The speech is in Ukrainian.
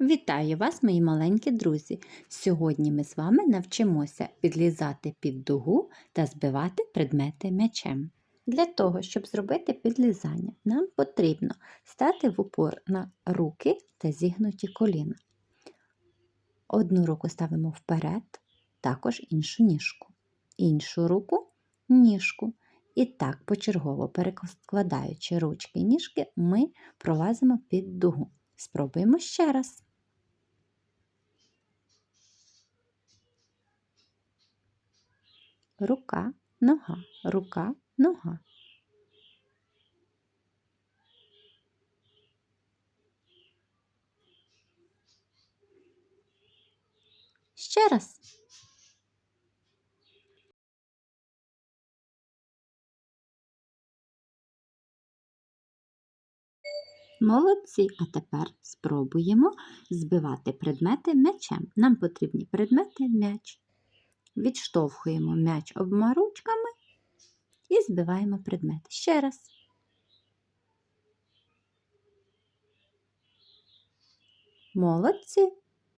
Вітаю вас, мої маленькі друзі! Сьогодні ми з вами навчимося підлізати під дугу та збивати предмети м'ячем. Для того, щоб зробити підлізання, нам потрібно стати в упор на руки та зігнуті коліна. Одну руку ставимо вперед, також іншу ніжку. Іншу руку ніжку. І так, почергово перекладаючи ручки і ніжки, ми пролазимо під дугу. Спробуємо ще раз. Рука, нога, рука, нога. Ще раз. Молодці, а тепер спробуємо збивати предмети м'ячем. Нам потрібні предмети м'яч. Відштовхуємо м'яч обома ручками і збиваємо предмет. Ще раз. Молодці.